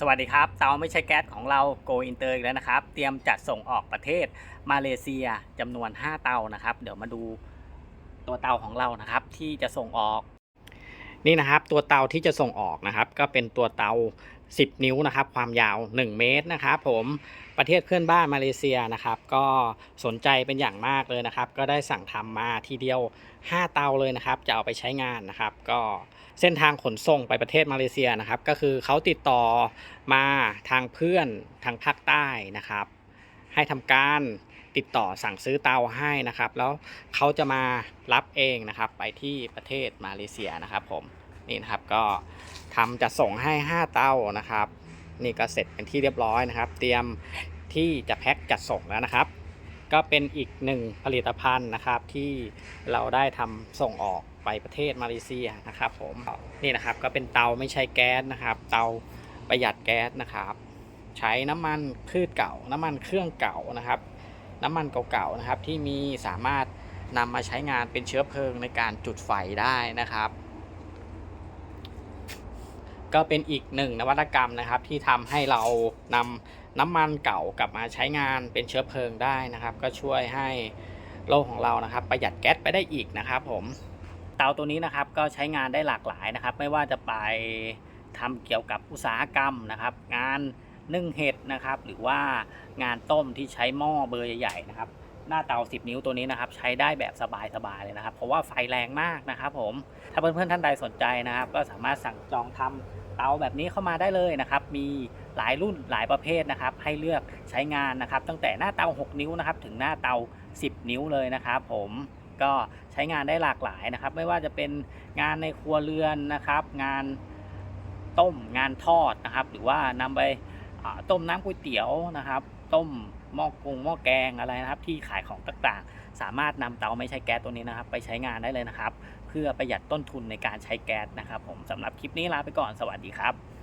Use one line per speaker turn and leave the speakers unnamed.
สวัสดีครับ เตาไม่ใช่แก๊สของเราโกอินเตอีกแล้วนะครับ เตรียมจัดส่งออกประเทศมาเลเซียจำนวน 5 เตานะครับ เดี๋ยวมาดูตัวเตาของเรานะครับ ที่จะส่งออก นี่นะครับตัวเตาที่จะส่งออกนะครับ ก็เป็นตัวเตา 10 นิ้วนะครับ ความยาว 1 เมตรนะครับผมประเทศเพื่อนบ้านมาเลเซียนะครับ ก็สนใจเป็นอย่างมากเลยนะครับ ก็ได้สั่งทำมาทีเดียว 5 เตาเลยนะครับ จะเอาไปใช้งานนะครับ ก็เส้นทางขนส่งไปประเทศมาเลเซียนะครับ ก็คือเขาติดต่อมาทางเพื่อนทางภาคใต้นะครับ ให้ทำการ ติดต่อสั่งซื้อเตาให้นะครับ แล้วเขาจะมารับเองนะครับ ไปที่ประเทศมาเลเซียนะครับ ผมนี่นะครับก็ทำจะส่งให้ 5 เตานะครับ นี่ก็เสร็จเป็นที่เรียบร้อยนะครับ เตรียมที่จะแพ็คจัดส่งแล้วนะครับ ก็เป็นอีกหนึ่งผลิตภัณฑ์นะครับที่เราได้ทำส่งออกไปประเทศมาเลเซียนะครับ ผมนี่นะครับก็เป็นเตาไม่ใช่แก๊สนะครับ เตาประหยัดแก๊สนะครับ ใช้น้ำมันพืชเก่า น้ำมันเครื่องเก่านะครับ น้ำมันเก่าๆนะครับ ที่มีสามารถนำมาใช้งานเป็นเชื้อเพลิงในการจุดไฟได้นะครับ ก็เป็นอีกหนึ่งนวัตกรรมนะครับ ที่ทำให้เรานำน้ำมันเก่ากลับมาใช้งานเป็นเชื้อเพลิงได้นะครับ ก็ช่วยให้โลกของเรานะครับ ประหยัดแก๊สไปได้อีกนะครับ ผมเตาตัวนี้นะครับก็ใช้งานได้หลากหลายนะครับ ไม่ว่าจะไปทำเกี่ยวกับอุตสาหกรรมนะครับ งาน นึ่งเห็ดนะครับ หรือว่างานต้มที่ใช้หม้อเบอร์ใหญ่ๆนะครับ หน้าเตา 10 นิ้วตัวนี้นะครับ ใช้ได้แบบสบายๆเลยนะครับ เพราะว่าไฟแรงมากนะครับ ผม ถ้าเพื่อนๆท่านใดสนใจนะครับ ก็สามารถสั่งจองทำเตาแบบนี้เข้ามาได้เลยนะครับ มีหลายรุ่นหลายประเภทนะครับ ให้เลือกใช้งานนะครับ ตั้งแต่หน้าเตา 6 นิ้วนะครับ ถึงหน้าเตา 10 นิ้วเลยนะครับ ผมก็ใช้งานได้หลากหลายนะครับ ไม่ว่าจะเป็นงานในครัวเรือนนะครับ งานต้มงานทอดนะครับ หรือว่านำไป ต้มน้ำก๋วยเตี๋ยวนะครับ ต้มหม้อกงหม้อแกงอะไรนะครับ ที่ขายของต่างๆ สามารถนำเตาไม่ใช้แก๊สตัวนี้นะครับ ไปใช้งานได้เลยนะครับ เพื่อประหยัดต้นทุนในการใช้แก๊สนะครับ ผมสำหรับคลิปนี้ลาไปก่อนสวัสดีครับ